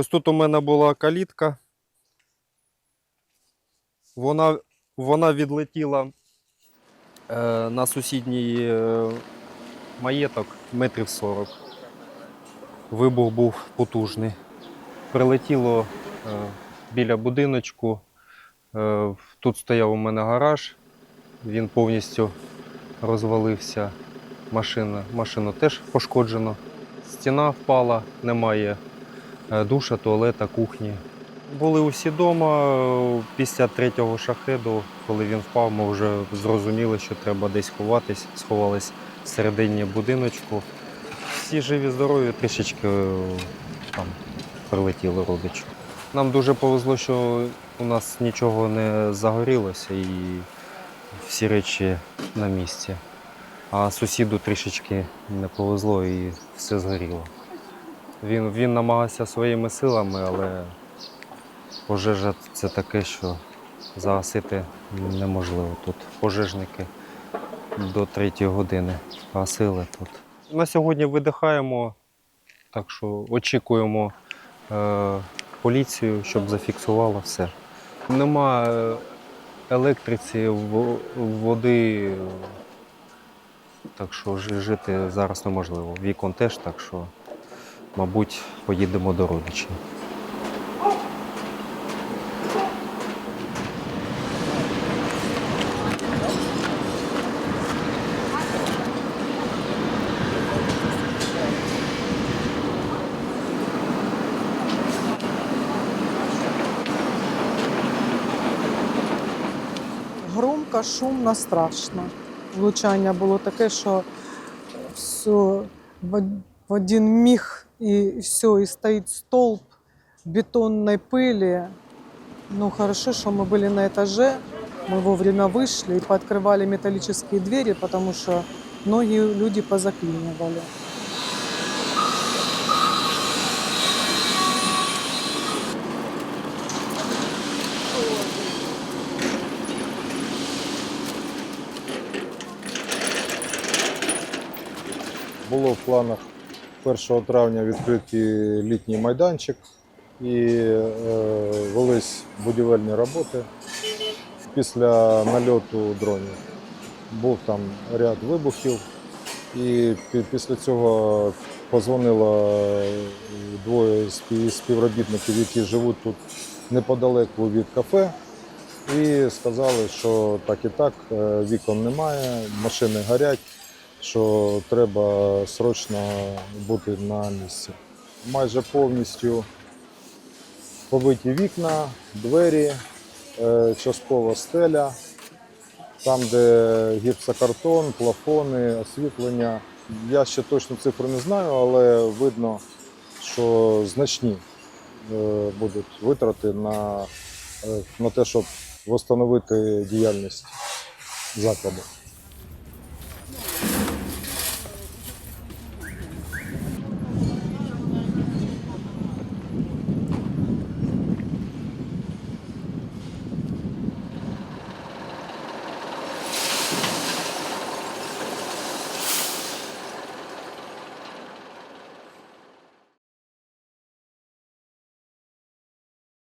Ось тут у мене була калітка. Вона, вона відлетіла е, на сусідній е, маєток метрів 40. Вибух був потужний. Прилетіло е, біля будиночку. Е, тут стояв у мене гараж, він повністю розвалився. Машина, машину теж пошкоджено. Стіна впала, немає душа, туалета, кухні. Були усі вдома. Після третього шахеду, коли він впав, ми вже зрозуміли, що треба десь ховатись. Сховались всередині будиночку. Всі живі, здорові, трішечки е, там прилетіли родичі. Нам дуже повезло, що у нас нічого не загорілося і всі речі на місці. А сусіду трішечки не повезло і все згоріло. Він, він намагався своїми силами, але пожежа це таке, що загасити неможливо тут. Пожежники до третьої години гасили тут. На сьогодні видихаємо, так що очікуємо е, поліцію, щоб зафіксувала все. Нема е, електриці, води, так що жити зараз неможливо. Вікон теж, так що, мабуть, поїдемо до родичів. Громко, шумно, страшно. Влучання було таке, що все в один міг і все, і стоїть столб бетонной пыли. Ну, хорошо, что мы были на этаже, мы вовремя вышли и пооткрывали металлические двери, потому что многие люди позаклинивали. Було в планах 1 травня відкрити літній майданчик і е, велись будівельні роботи після нальоту дронів. Був там ряд вибухів, і після цього позвонило двоє співробітників, які живуть тут неподалеку від кафе, і сказали, що так і так, е, вікон немає, машини горять що треба срочно бути на місці. Майже повністю побиті вікна, двері, е, часткова стеля, там, де гіпсокартон, плафони, освітлення. Я ще точно цифри не знаю, але видно, що значні е, будуть витрати на, е, на те, щоб встановити діяльність закладу.